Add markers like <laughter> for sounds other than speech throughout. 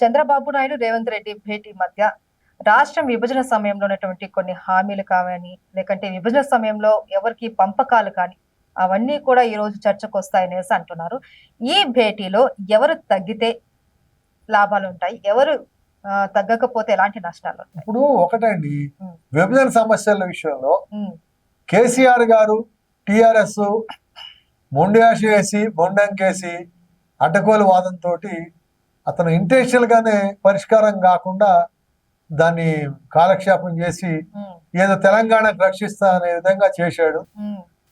చంద్రబాబు నాయుడు రేవంత్ రెడ్డి భేటీ మధ్య రాష్ట్రం విభజన సమయంలో ఉన్నటువంటి కొన్ని హామీలు కావని లేకంటే విభజన సమయంలో ఎవరికి పంపకాలు కానీ అవన్నీ కూడా ఈ రోజు చర్చకు వస్తాయనేసి అంటున్నారు. ఈ భేటీలో ఎవరు తగ్గితే లాభాలు ఉంటాయి? ఎవరు తగ్గకపోతే ఎలాంటి నష్టాలు ఇప్పుడు ఒకటండి. విభజన సమస్యల విషయంలో కేసీఆర్ గారు టిఆర్ఎస్ మొండియాసి వేసి మొండంకేసి అడ్డగోలు వాదంతో అతను ఇంటెన్షనల్ గానే పరిష్కారం కాకుండా దాన్ని కాలక్షేపం చేసి ఏదో తెలంగాణకు రక్షిస్తా అనే విధంగా చేశాడు.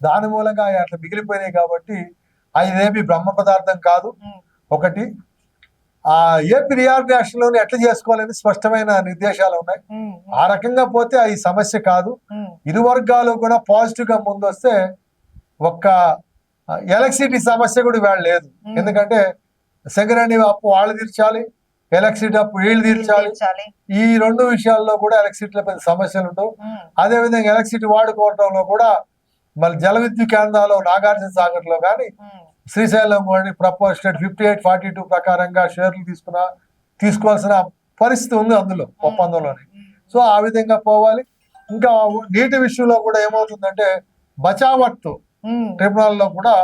దాని మూలంగా అట్లా మిగిలిపోయినాయి కాబట్టి అదేమి బ్రహ్మ పదార్థం కాదు. ఒకటి ఆ ఏపీ రియార్గేషన్లోని ఎట్లా చేసుకోవాలని స్పష్టమైన నిర్దేశాలు ఉన్నాయి. ఆ రకంగా పోతే అది సమస్య కాదు. ఇరు వర్గాలు కూడా పాజిటివ్గా ముందొస్తే ఒక్క ఎలక్ట్రిసిటీ సమస్య కూడా ఇవాళ లేదు. ఎందుకంటే సెకండ్ అప్పు వాళ్ళు తీర్చాలి ఎలక్ట్రిసిటీ అప్పు వీళ్ళు తీర్చాలి. ఈ రెండు విషయాల్లో కూడా ఎలక్ట్రిసిటీలో పెద్ద సమస్యలు ఉండవు ఉమ్, అదే విధంగా ఎలక్ట్రిసిటీ వాడుకోవడంలో కూడా మళ్ళీ జల విద్యుత్ కేంద్రాలు నాగార్జున సాగర్లో కానీ శ్రీశైలం కూడా propose fifty eight forty two ప్రకారంగా షేర్లు తీసుకున్న తీసుకోవాల్సిన పరిస్థితి ఉంది అందులో ఒప్పందంలోనే. సో ఆ విధంగా పోవాలి. ఇంకా నీటి విషయంలో కూడా ఏమవుతుందంటే బచావత్తు ఉమ్, ట్రిబ్యునల్లో కూడా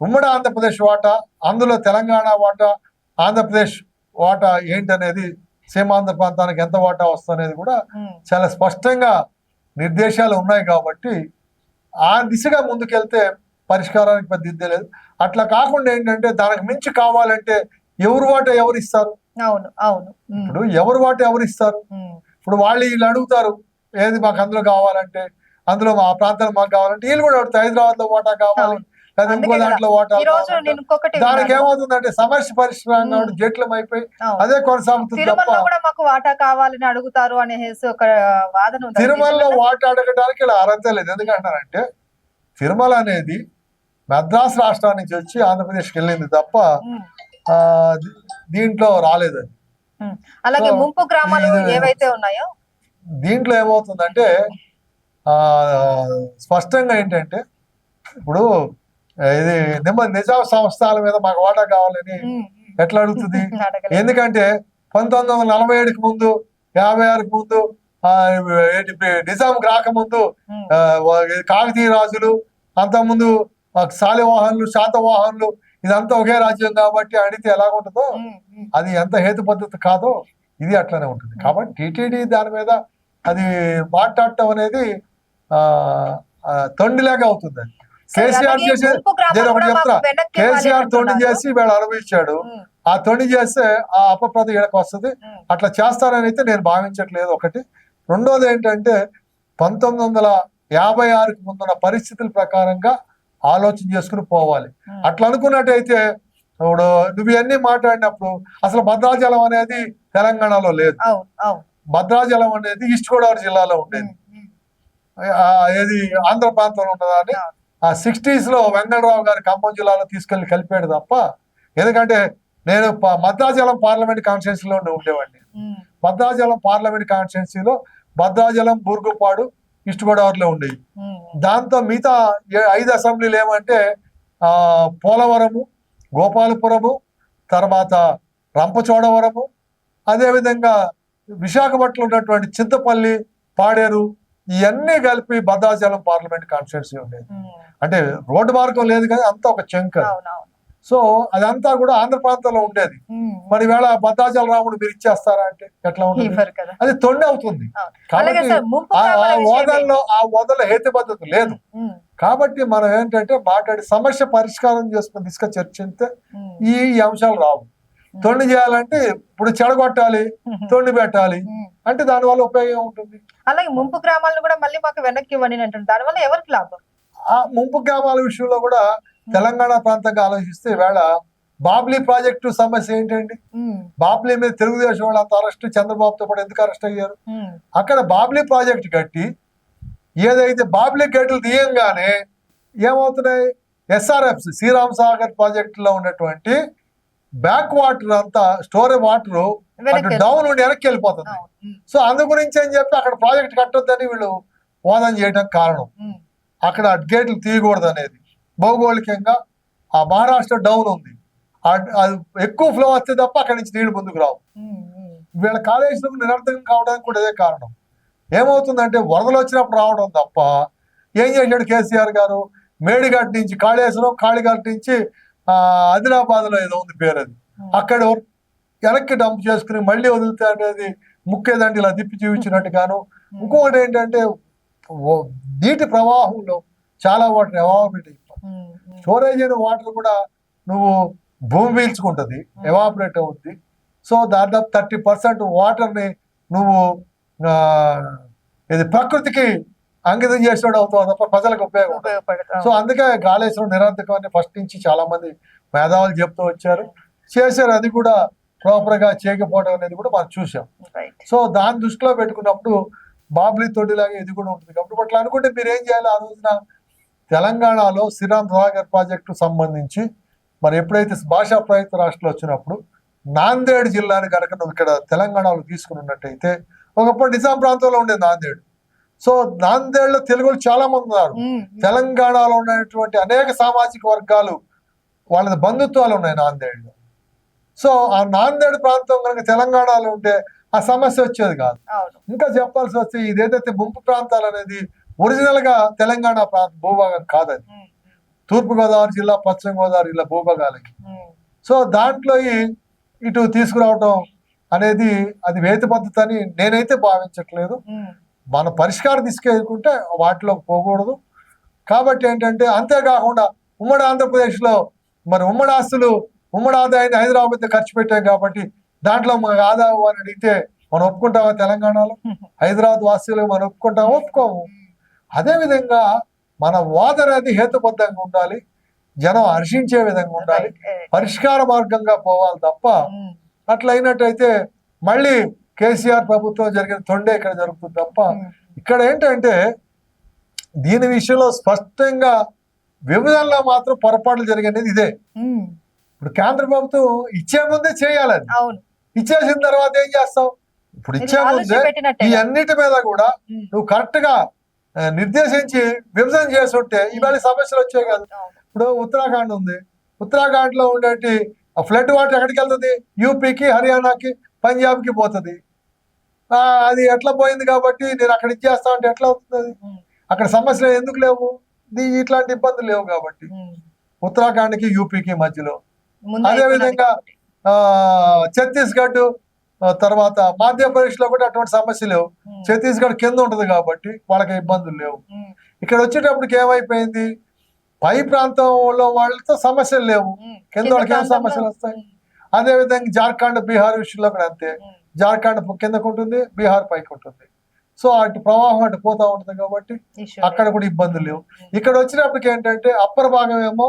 ఉమ్మడి ఆంధ్రప్రదేశ్ వాటా అందులో తెలంగాణ వాటా ఆంధ్రప్రదేశ్ వాటా ఏంటనేది సీమాంధ్ర ప్రాంతానికి ఎంత వాటా వస్తుందనేది కూడా చాలా స్పష్టంగా నిర్దేశాలు ఉన్నాయి కాబట్టి ఆ దిశగా ముందుకెళ్తే పరిష్కారానికి పెద్ద ఇద్దే లేదు. అట్లా కాకుండా ఏంటంటే దానికి మించి కావాలంటే ఎవరు వాట ఎవరు ఇస్తారు? అవును అవును. ఇప్పుడు ఎవరు వాట ఎవరు ఇస్తారు? ఇప్పుడు వాళ్ళు వీళ్ళు అడుగుతారు ఏది మాకు అందులో కావాలంటే అందులో మా ప్రాంతాలు మాకు కావాలంటే వీళ్ళు కూడా అడుగుతారు హైదరాబాద్లో వాటా కావాలి ఇంకో దాంట్లో ఇంకొకటి దానికి. ఏమవుతుందంటే సమస్య పరిష్కారంగా ఉమ్. జట్లం అయిపోయి. అదే కొనసాగుతుంది తప్ప మాకు వాటా కావాలని అడుగుతారు అనేసి ఒక వాదన తిరుమలలో? వాటా అడగడానికి ఇలా అర్హత లేదు ఎందుకంటారంటే తిరుమల అనేది మద్రాసు రాష్ట్రం నుంచి వచ్చి ఆంధ్రప్రదేశ్కి వెళ్ళింది తప్ప దీంట్లో రాలేదు అది ఉమ్. అలాగే ముంపు గ్రామాలు ఏవైతే ఉన్నాయో దీంట్లో ఏమవుతుందంటే ఆ స్పష్టంగా ఏంటంటే ఇప్పుడు ఇది నిమ్మ నిజాం సంస్థల మీద మాకు వాటా కావాలని. ఎట్లా అడుగుతుంది. <laughs> ఎందుకంటే పంతొమ్మిది వందల నలభై ఏడుకి ముందు యాభై ఆరుకి ముందు నిజాం రాకముందు కాకతీయ రాజులు అంతకుముందు శాలివాహనులు శాతవాహనులు ఇదంతా ఒకే రాజ్యం కాబట్టి అడిగితే ఎలా ఉంటుందో. అది ఎంత హేతు పద్ధతి కాదో ఇది అట్లనే ఉంటుంది కాబట్టి టీటీడీ దాని మీద అది మాట్లాడటం అనేది తొండిలాగా అవుతుంది అది కేసీఆర్ చేసే నేను ఒకటి చెప్తా. కేసీఆర్ అంటున్నారు. చేసి వీళ్ళు అనుభవించాడు ఆ తొండి చేస్తే ఆ అపప్రద ఈడకు వస్తుంది. అట్లా చేస్తారని అయితే నేను భావించట్లేదు ఒకటి. రెండోది ఏంటంటే పంతొమ్మిది వందల యాభై ఆరుకి ముందున్న పరిస్థితుల ప్రకారంగా ఆలోచన చేసుకుని పోవాలి. అట్లా అనుకున్నట్టయితే ఇప్పుడు నువ్వు ఇవన్నీ మాట్లాడినప్పుడు అసలు భద్రాచలం అనేది తెలంగాణలో లేదు. భద్రాచలం అనేది ఈస్ట్ గోదావరి జిల్లాలో ఉండేది. ఏది ఆంధ్ర ప్రాంతంలో ఉన్నదా అని. ఆ సిక్స్టీస్లో వెంకటరావు గారి ఖమ్మం జిల్లాలో తీసుకెళ్ళి కలిపాడు తప్ప ఎందుకంటే నేను భద్రాచలం పార్లమెంట్ కాన్స్టిట్యున్సీలో ఉండేవాడిని. భద్రాచలం పార్లమెంట్ కాన్స్టిట్యున్సీలో భద్రాచలం బూర్గుపాడు ఈస్ట్ గోదావరిలో ఉండేవి దాంతో మిగతా ఐదు అసెంబ్లీలు ఏమంటే ఆ పోలవరము గోపాలపురము తర్వాత రంపచోడవరము అదేవిధంగా విశాఖపట్నంలో ఉన్నటువంటి చింతపల్లి పాడేరు ఇవన్నీ కలిపి భద్రాచలం పార్లమెంట్ కాన్స్టిట్యున్సీ ఉండేది. అంటే రోడ్డు మార్గం లేదు కానీ అంతా ఒక చెంక. సో అదంతా కూడా ఆంధ్ర ప్రాంతంలో ఉండేది. మరి వేళ భద్రాచల రాముడు మీరు ఇచ్చేస్తారా అంటే ఎట్లా ఉంటుంది? కదా. అది తొండి అవుతుంది. ఓదల్లో ఆ ఓదల్లో హేతుబద్ధత లేదు. కాబట్టి మనం ఏంటంటే మాట్లాడి సమస్య పరిష్కారం చేసుకుని తీసుకొని చర్చిస్తే ఈ అంశాలు రావు. తొండి చేయాలంటే ఇప్పుడు చెడగొట్టాలి తొండి పెట్టాలి. అంటే దానివల్ల ఉపయోగం ఉంటుంది. అలాగే ముంపు గ్రామాలను కూడా మళ్ళీ మాకు వెనక్కి ఇవ్వండి అంటుంది దానివల్ల ఎవరికి లాభం? ఆ ముంపు గ్రామాల విషయంలో కూడా తెలంగాణ ప్రాంతంగా ఆలోచిస్తే వేళ బాబ్లీ ప్రాజెక్టు సమస్య ఏంటండి? బాబ్లీ మీద తెలుగుదేశం వాళ్ళు అంత అరెస్ట్ చంద్రబాబుతో పాటు ఎందుకు అరెస్ట్ అయ్యారు? అక్కడ బాబ్లీ ప్రాజెక్ట్ కట్టి ఏదైతే బాబ్లీ గేట్లు తీయంగానే ఏమవుతున్నాయి? ఎస్ఆర్ఎఫ్ శ్రీరామ్ సాగర్ ప్రాజెక్ట్లో ఉన్నటువంటి బ్యాక్ వాటర్ అంతా స్టోరేజ్ వాటర్ అటు డౌన్ ఉండి వెనక్కి వెళ్ళిపోతుంది. సో అందు గురించి అని చెప్పి అక్కడ ప్రాజెక్ట్ కట్టొద్దని వీళ్ళు వాదన చేయడం కారణం. అక్కడ గేట్లు తీయకూడదు అనేది. భౌగోళికంగా ఆ మహారాష్ట్ర డౌన్ ఉంది. అది ఎక్కువ ఫ్లో వస్తే తప్ప అక్కడి నుంచి నీళ్ళు ముందుకు రావు. వీళ్ళ కాళేశ్వరం నిరర్థకం కావడానికి కూడా ఇదే కారణం. ఏమవుతుందంటే వరదలు వచ్చినప్పుడు రావడం తప్ప ఏం చేశాడు కేసీఆర్ గారు. మేడిగడ్డ నుంచి కాళేశ్వరం కాళీఘాట్ నుంచి ఆ ఆదిలాబాద్లో ఏదో ఉంది పేరు అది. అక్కడ వెనక్కి డంప్ చేసుకుని మళ్ళీ వదిలితే అనేది ముక్కేదండి ఇలా తిప్పి చూపించినట్టుగాను. ఇంకొకటి ఏంటంటే నీటి ప్రవాహంలో చాలా వాటర్ ఎవాపరేట్ అయిపోతుంది స్టోరేజ్ అయిన వాటర్ కూడా నువ్వు భూమి పీల్చుకుంటుంది ఎవాపరేట్ అవుద్ది. సో దాదాపు థర్టీ పర్సెంట్ వాటర్ని నువ్వు ఇది ప్రకృతికి అంకితం చేసేవాడు అవుతావు తప్ప ప్రజలకు ఉపయోగం సో అందుకే కాళేశ్వరం నిరర్థకం అని ఫస్ట్ నుంచి చాలా మంది మేధావులు చెప్తూ వచ్చారు. చేశారు అది కూడా ప్రాపర్గా చేయకపోవడం అనేది కూడా మనం చూసాం సో దాన్ని దృష్టిలో పెట్టుకున్నప్పుడు బాబ్లీ తొడిలాగా ఇది కూడా ఉంటుంది. కాబట్టి అట్లా అనుకుంటే మీరు ఏం చేయాలి? ఆ రోజున తెలంగాణలో శ్రీరామ్ సాగర్ ప్రాజెక్టు సంబంధించి మరి ఎప్పుడైతే భాషా ప్రయుక్త రాష్ట్రాలు వచ్చినప్పుడు నాందేడ్ జిల్లాని కనుక నువ్వు ఇక్కడ తెలంగాణలో తీసుకుని ఉన్నట్టయితే ఒకప్పుడు నిజాం ప్రాంతంలో ఉండేది నాందేడ్. సో నాందేడ్లో తెలుగులు చాలా మంది ఉన్నారు. తెలంగాణలో ఉన్నటువంటి అనేక సామాజిక వర్గాలు వాళ్ళ బంధుత్వాలు ఉన్నాయి నాందేడ్లో. సో ఆ నాందేడ్ ప్రాంతం కనుక తెలంగాణలో ఉంటే ఆ సమస్య వచ్చేది కాదు. ఇంకా చెప్పాల్సి వస్తే ఇదేదైతే ముంపు ప్రాంతాలు అనేది ఒరిజినల్గా తెలంగాణ ప్రాంత భూభాగం కాదది ఉమ్, తూర్పు గోదావరి జిల్లా పశ్చిమ గోదావరి జిల్లా భూభాగాలకి. సో దాంట్లో ఇటు తీసుకురావటం అనేది అది వేతి పద్ధతి అని నేనైతే భావించట్లేదు. మన పరిష్కారం తీసుకెళ్ళుకుంటే వాటిలో పోకూడదు. కాబట్టి ఏంటంటే అంతేకాకుండా ఉమ్మడి ఆంధ్రప్రదేశ్లో మరి ఉమ్మడి ఆస్తులు ఉమ్మడి ఆదాయాన్ని హైదరాబాద్ ఖర్చు పెట్టాం కాబట్టి దాంట్లో మాకు ఆదాయం అని అడిగితే మనం ఒప్పుకుంటామా తెలంగాణలో? హైదరాబాద్ వాసులు మనం ఒప్పుకుంటామా? ఒప్పుకోము. అదేవిధంగా మన వాదన అది హేతుబద్ధంగా ఉండాలి జనం హర్షించే విధంగా ఉండాలి. పరిష్కార మార్గంగా పోవాలి తప్ప ఉమ్, అట్లా అయినట్టయితే మళ్ళీ కేసీఆర్ ప్రభుత్వం జరిగిన తొండే ఇక్కడ జరుగుతుంది తప్ప ఉమ్, ఇక్కడ ఏంటంటే దీని విషయంలో స్పష్టంగా విభజనలో మాత్రం పొరపాట్లు జరిగినది ఇదే. ఉమ్, ఇప్పుడు కేంద్ర ప్రభుత్వం ఇచ్చే ముందే చేయాలి అది. అవును. ఇచ్చేసిన తర్వాత ఏం చేస్తావు? ఇప్పుడు ఇచ్చే ముందే ఈ అన్నిటి మీద కూడా నువ్వు కరెక్ట్గా నిర్దేశించి విభజన చేస్తుంటే ఇవాళ సమస్యలు వచ్చాయి కదా. ఇప్పుడు ఉత్తరాఖండ్ ఉంది. ఉత్తరాఖండ్లో ఉండేటి ఆ ఫ్లడ్ వాటర్ ఎక్కడికి వెళ్తుంది? యూపీకి హర్యానాకి పంజాబ్కి పోతుంది. అది ఎట్లా పోయింది కాబట్టి నేను అక్కడ ఇచ్చేస్తా అంటే ఎట్లా అవుతుంది? అక్కడ సమస్యలు ఎందుకు లేవు? ఇట్లాంటి ఇబ్బందులు లేవు కాబట్టి. ఉత్తరాఖండ్కి యూపీకి మధ్యలో. అదే విధంగా ఛత్తీస్గఢ్ తర్వాత మధ్యప్రదేశ్లో కూడా అటువంటి సమస్య లేవు. ఛత్తీస్గఢ్ కింద ఉంటది కాబట్టి వాళ్ళకి ఇబ్బందులు లేవు. ఇక్కడ వచ్చేటప్పటికి ఏమైపోయింది? పై ప్రాంతంలో వాళ్ళతో సమస్యలు లేవు. కింద వాళ్ళకి ఏం సమస్యలు వస్తాయి? అదే విధంగా జార్ఖండ్ బీహార్ విషయంలో కూడా అంతే. జార్ఖండ్ కిందకు ఉంటుంది బీహార్ పైకి ఉంటుంది. సో అటు ప్రవాహం అటు పోతా ఉంటుంది కాబట్టి అక్కడ. కూడా ఇబ్బందులు లేవు. ఇక్కడ వచ్చినప్పటికి ఏంటంటే అప్పర్ భాగం ఏమో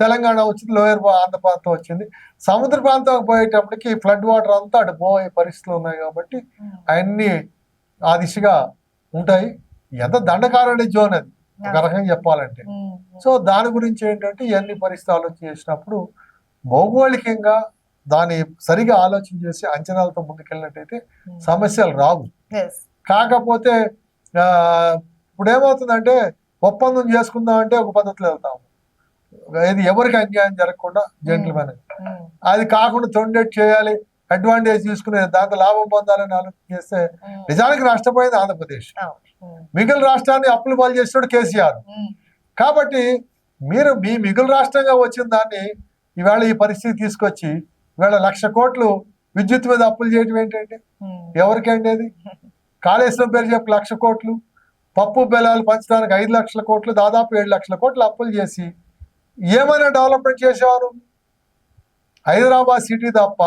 తెలంగాణ వచ్చింది లోయర్ ఆంధ్ర ప్రాంతం వచ్చింది. సముద్ర ప్రాంతం పోయేటప్పటికి ఫ్లడ్ వాటర్ అంతా అటు పోయే పరిస్థితులు ఉన్నాయి కాబట్టి ఉమ్, అవన్నీ ఆ దిశగా ఉంటాయి. ఎంత దండకారణ్య జోన్ అది ఒక రకంగా చెప్పాలంటే. ఉమ్, ఉమ్, సో దాని గురించి ఏంటంటే ఇవన్నీ పరిస్థితి ఆలోచన చేసినప్పుడు భౌగోళికంగా దాన్ని సరిగా ఆలోచన చేసి అంచనాలతో ముందుకెళ్ళినట్టయితే. సమస్యలు రావు. కాకపోతే ఇప్పుడు ఏమవుతుందంటే ఒప్పందం చేసుకుందాం అంటే ఒక పద్ధతిలో వెళ్తాము. ఇది ఎవరికి అన్యాయం జరగకుండా జెంట్మెన్ ఉమ్, అది కాకుండా తొండెట్ చేయాలి అడ్వాంటేజ్ తీసుకునే దాంతో లాభం పొందాలని ఆలోచన చేస్తే ఉమ్, నిజానికి నష్టపోయింది ఆంధ్రప్రదేశ్. ఉమ్, మిగిలిన రాష్ట్రాన్ని అప్పులు పాలు చేసినాడు కేసీఆర్. కాబట్టి మీరు మీ మిగులు రాష్ట్రంగా వచ్చిన దాన్ని ఇవాళ ఈ పరిస్థితి తీసుకొచ్చి ఇవాళ లక్ష కోట్లు విద్యుత్ మీద అప్పులు చేయటం ఏంటంటే ఎవరికండి అది? కాళేశ్వరం పేరు చెప్పి లక్ష కోట్లు పప్పు బెల్లాలు పంచడానికి ఐదు లక్షల కోట్లు దాదాపు ఏడు లక్షల కోట్లు అప్పులు చేసి ఏమైనా డెవలప్మెంట్ చేసేవారు? హైదరాబాద్ సిటీ తప్ప.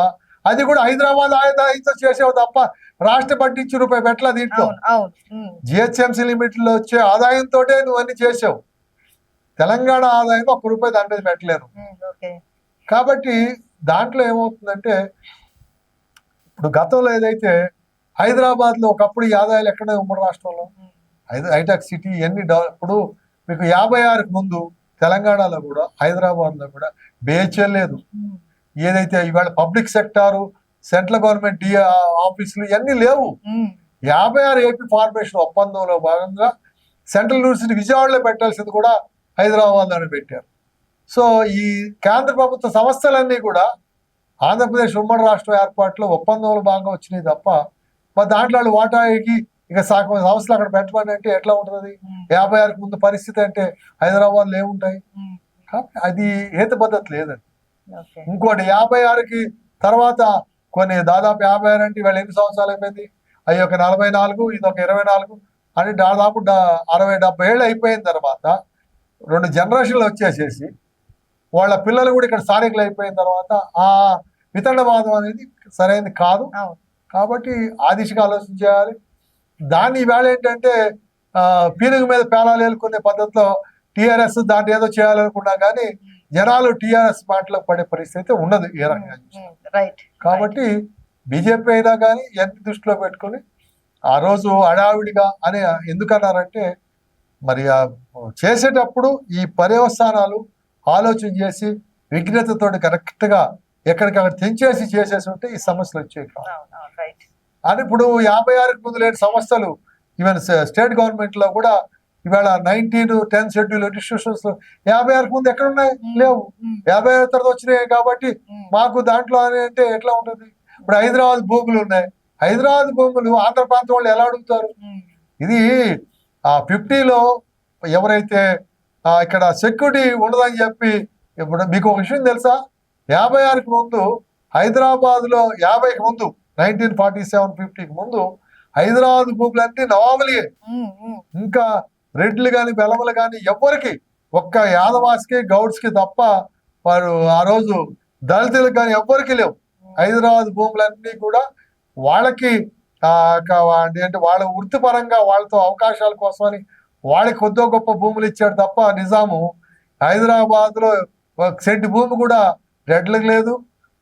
అది కూడా హైదరాబాద్ ఆదాయంతో చేసేవి తప్ప రాష్ట్ర పట్టించి రూపాయి పెట్టల దీంట్లో. జిహెచ్ఎంసీ లిమిట్లో వచ్చే ఆదాయంతో నువ్వు అన్ని చేసావు. తెలంగాణ ఆదాయం ఒక్క రూపాయి దాని మీద ఓకే. కాబట్టి దాంట్లో ఏమవుతుందంటే ఇప్పుడు గతంలో ఏదైతే హైదరాబాద్లో ఒకప్పుడు ఈ ఆదాయాలు ఎక్కడ ఉమ్మడి రాష్ట్రంలో హైటెక్ సిటీ ఎన్ని డెవ- ఇప్పుడు మీకు యాభై ఆరుకు ముందు తెలంగాణలో కూడా హైదరాబాద్లో కూడా బిహెచ్ఎల్ లేదు. ఉమ్, ఏదైతే ఇవాళ పబ్లిక్ సెక్టారు సెంట్రల్ గవర్నమెంట్ ఆఫీసులు ఇవన్నీ లేవు. యాభై ఆరు ఏపీ ఫార్మేషన్ ఒప్పందంలో భాగంగా సెంట్రల్ యూనివర్సిటీ విజయవాడలో పెట్టాల్సింది కూడా హైదరాబాద్లోనే పెట్టారు. సో ఈ కేంద్ర ప్రభుత్వ సంస్థలన్నీ కూడా ఆంధ్రప్రదేశ్ ఉమ్మడి రాష్ట్ర ఏర్పాటులో ఒప్పందంలో భాగంగా వచ్చినాయి తప్ప మరి దాంట్లో వాళ్ళు వాటాకి ఇక సగం సంస్థలు అక్కడ పెట్టమని అంటే ఎట్లా ఉంటుంది? యాభై ఆరుకు ముందు పరిస్థితి అంటే హైదరాబాద్లో ఏముంటాయి? కాబట్టి అది హేతు పద్ధతి లేదండి. ఇంకోటి యాభై ఆరుకి తర్వాత కొన్ని దాదాపు యాభై ఆరు అంటే వీళ్ళు ఎన్ని సంవత్సరాలు అయిపోయింది? అవి ఒక నలభై నాలుగు ఇది ఒక ఇరవై నాలుగు అని దాదాపు అరవై డెబ్బై ఏళ్ళు అయిపోయిన తర్వాత రెండు జనరేషన్లు వచ్చేసేసి వాళ్ళ పిల్లలు కూడా ఇక్కడ స్థానికులు అయిపోయిన తర్వాత ఆ వితండవాదం అనేది సరైనది కాదు. కాబట్టి ఆ దిశగా ఆలోచన చేయాలి. దాన్ని ఈవేళ ఏంటంటే పీనుగు మీద పేలాలు ఏలుకునే పద్ధతిలో టీఆర్ఎస్ దాన్ని ఏదో చేయాలనుకున్నా కానీ జనాలు టీఆర్ఎస్ మాటలో పడే పరిస్థితి ఉండదు ఏ రకంగా. రైట్ కాబట్టి బీజేపీ అయినా కానీ ఎన్ని దృష్టిలో పెట్టుకొని ఆ రోజు హడావిడిగా అని ఎందుకన్నారంటే మరి ఆ చేసేటప్పుడు ఈ పర్యవసానాలు ఆలోచన చేసి విఘ్నతతోటి కరెక్ట్గా ఎక్కడికక్కడ తెంచేసి చేసేసి ఉంటే ఈ సమస్యలు వచ్చేవి అని ఇప్పుడు యాభై ఆరుకు ముందు లేని సంస్థలు ఈవెన్ స్టేట్ గవర్నమెంట్లో కూడా ఇవాళ నైన్టీన్ టెన్ షెడ్యూల్ ఇన్స్టిట్యూషన్స్ యాభై ఆరుకు ముందు ఎక్కడ ఉన్నాయి లేవు. యాభై ఆరు తర్వాత వచ్చినాయి కాబట్టి మాకు దాంట్లో అని అంటే ఎట్లా ఉంటుంది? ఇప్పుడు హైదరాబాద్ భూములు ఉన్నాయి. హైదరాబాద్ భూములు ఆంధ్ర ప్రాంతం వాళ్ళు ఎలా అడుగుతారు? ఇది ఆ ఫిఫ్టీలో ఎవరైతే ఇక్కడ సెక్యూరిటీ ఉండదని చెప్పి ఇప్పుడు మీకు ఒక విషయం తెలుసా? యాభై ఆరుకి ముందు హైదరాబాద్లో యాభైకి ముందు నైన్టీన్ ఫార్టీ సెవెన్ ఫిఫ్టీకి ముందు హైదరాబాద్ భూములన్నీ నవాబులే. ఇంకా రెడ్లు కానీ బెలములు కానీ ఎవ్వరికి ఒక్క యాదవాస్కి గౌడ్స్కి తప్ప వారు ఆ రోజు దళితులకు కానీ ఎవ్వరికి లేవు. హైదరాబాద్ భూములన్నీ కూడా వాళ్ళకి అంటే వాళ్ళ వృత్తిపరంగా వాళ్ళతో అవకాశాల కోసమని వాళ్ళకి కొద్దో గొప్ప భూములు ఇచ్చాడు తప్ప నిజాము హైదరాబాద్లో ఒక సెంటి భూమి కూడా రెడ్లకు లేదు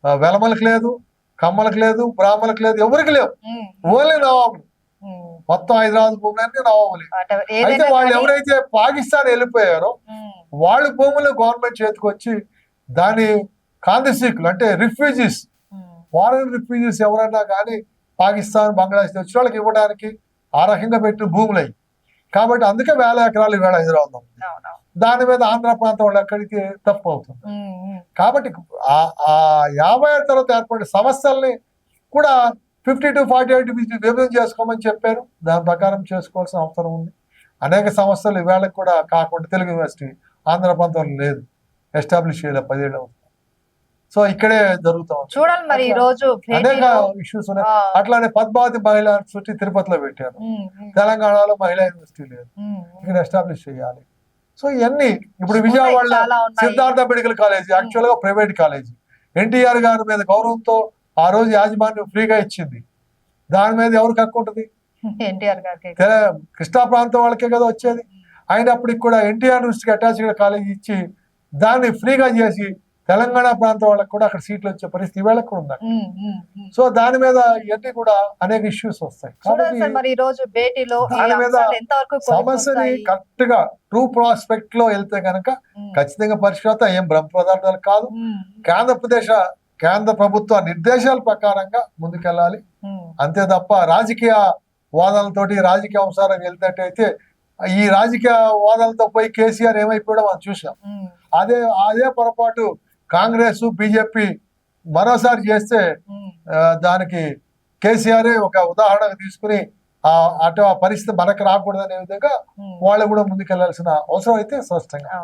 వెలమలకు లేదు కమ్మలకు లేదు బ్రాహ్మణులకు లేదు ఎవరికి లేవు. ఓన్లీ నవాబులు. మొత్తం హైదరాబాద్ భూములన్నీ నవాబులే. అయితే వాళ్ళు ఎవరైతే పాకిస్తాన్ వెళ్ళిపోయారో వాళ్ళు భూములు గవర్నమెంట్ చేతికి వచ్చి దాని కాందిశీకులు అంటే రిఫ్యూజీస్ ఫారెన్ రిఫ్యూజీస్ ఎవరైనా కానీ పాకిస్తాన్ బంగ్లాదేశ్ వచ్చిన వాళ్ళకి ఇవ్వడానికి ఆ రకంగా పెట్టిన భూములు. కాబట్టి అందుకే వేల ఎకరాలు ఈవేళ హైదరాబాద్. దాని మీద ఆంధ్ర ప్రాంతం వాళ్ళు ఎక్కడికి తప్పు అవుతుంది. కాబట్టి ఆ యాభై ఏళ్ళ తర్వాత ఏర్పడిన సమస్యల్ని కూడా ఫిఫ్టీ టు ఫార్టీ ఎయిట్ విభజన చేసుకోమని చెప్పారు. దాని ప్రకారం చేసుకోవాల్సిన అవసరం ఉంది. అనేక సమస్యలు ఈవేళకి కూడా కాకుండా తెలుగు యూనివర్సిటీ ఆంధ్ర ప్రాంతంలో లేదు. ఎస్టాబ్లిష్ చేయలే పదిహేడు సో ఇక్కడే జరుగుతా ఉంది. చూడాలి మరి ఈ రోజు అనేక ఇష్యూస్ ఉన్నాయి. అట్లానే పద్మావతి మహిళా యూనివర్సిటీ తిరుపతిలో పెట్టారు. తెలంగాణలో మహిళా యూనివర్సిటీ లేదు. ఇక్కడ ఎస్టాబ్లిష్ చేయాలి. సో ఇవన్నీ ఇప్పుడు ఉన్నాయి. సిద్ధార్థ మెడికల్ కాలేజ్ యాక్చువల్గా ప్రైవేట్ కాలేజ్. ఎన్టీఆర్ గారి మీద గౌరవంతో ఆ రోజు యాజమాన్యం ఫ్రీగా ఇచ్చింది. దాని మీద ఎవరికి హక్కు ఉంటుంది? <laughs> కృష్ణా ప్రాంతం వాళ్ళకే కదా వచ్చేది. అయినప్పటికి కూడా ఎన్టీఆర్ యూనివర్సిటీకి అటాచ్డ్ కాలేజ్ ఇచ్చి దాన్ని ఫ్రీగా చేసి తెలంగాణ ప్రాంతం వాళ్ళకి కూడా అక్కడ సీట్లు వచ్చే పరిస్థితి వేళకు కూడా ఉంది. సో దాని మీద ఇవన్నీ కూడా అనేక ఇష్యూస్ వస్తాయి. కాబట్టి దాని మీద సమస్యని? కరెక్ట్గా ట్రూ ప్రాస్పెక్ట్లో వెళ్తే కనుక ఖచ్చితంగా పరిష్కృత ఏం బ్రహ్మ పదార్థాలు కాదు. ఉమ్, ఆంధ్రప్రదేశ్ కేంద్ర ప్రభుత్వ నిర్దేశాల ప్రకారంగా ముందుకెళ్ళాలి. అంతే తప్ప రాజకీయ వాదనలతోటి రాజకీయ అంశాలకు వెళ్తేటైతే ఈ రాజకీయ వాదనలతో పోయి కేసీఆర్ ఏమైపోయాడో మనం చూసాం అదే అదే పొరపాటు కాంగ్రెస్ బీజేపీ మరోసారి చేస్తే దానికి కేసీఆర్ ఒక ఉదాహరణగా తీసుకుని ఆ అటు ఆ పరిస్థితి మనకు రాకూడదనే విధంగా. వాళ్ళు కూడా ముందుకెళ్ళాల్సిన అవసరం అయితే స్పష్టంగా.